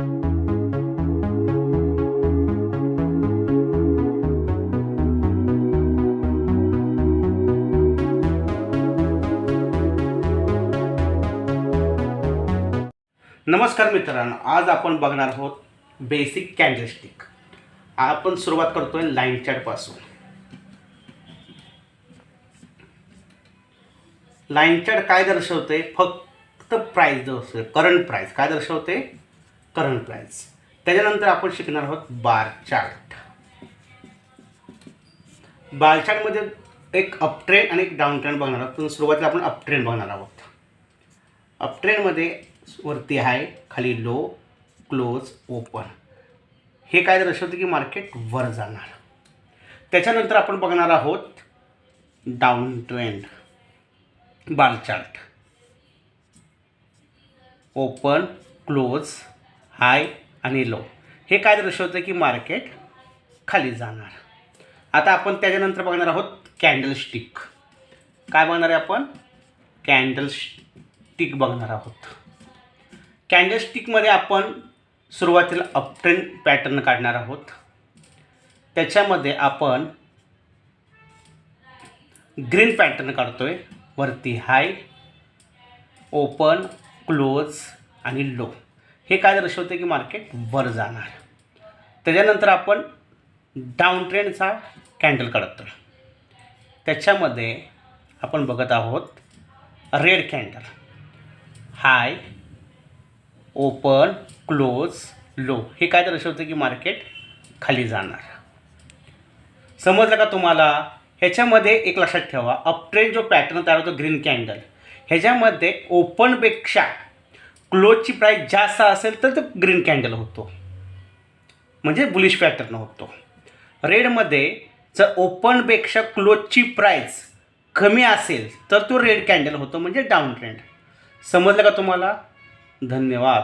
नमस्कार मित्रांनो आज आपण बघणार आहोत बेसिक कॅन्डलस्टिक आपण सुरुवात करतोय लाईन चॅटपासून लाईन चार्ट काय दर्शवते फक्त प्राईस दर्शवते करंट प्राईस काय दर्शवते करंट प्राईस त्याच्यानंतर आपण शिकणार आहोत बार चार्ट. बार चार्टमध्ये एक अप ट्रेंड आणि एक डाऊन ट्रेंड बघणार आहोत. पण सुरुवातीला आपण अप ट्रेंड बघणार आहोत. अप ट्रेंडमध्ये वरती आहे खाली लो क्लोज ओपन. हे काय दर्शवतं की मार्केट वर जाणार. त्याच्यानंतर आपण बघणार आहोत down trend bar chart. Open close high आणि लो. हे काय दर्शवतं की मार्केट खाली जाणार. आता आपण त्याच्यानंतर बघणार आहोत कॅन्डलस्टिक काय बघणार आहे आपण? कॅन्डलस्टिक बघणार आहोत. कॅन्डलस्टिकमध्ये आपण सुरुवातीला अपट्रेंड पॅटर्न काढणार आहोत. त्याच्यामध्ये आपण ग्रीन पॅटर्न काढतो आहे वरती हाय ओपन क्लोज आणि लो हे काय दर्शवते की मार्केट वर जाणार. त्याच्यानंतर आपण डाऊन ट्रेंडचा कॅन्डल काढतो त्याच्यामध्ये आपण बघत आहोत red candle high open close low हे काय दर्शवतं की मार्केट खाली जाणार. समजलं का तुम्हाला? ह्याच्यामध्ये एक लक्षात ठेवा. अपट्रेंड जो पॅटर्न तयार होतो ग्रीन कॅन्डल ह्याच्यामध्ये ओपनपेक्षा क्लोजची प्राईस जास्त असेल तर तो ग्रीन कॅन्डल होतो. म्हणजे बुलिश पॅटर्न होतो. रेडमध्ये जर ओपनपेक्षा क्लोजची प्राईस कमी असेल तर तो रेड कॅन्डल होतो म्हणजे डाऊन ट्रेंड समजलं का तुम्हाला? धन्यवाद.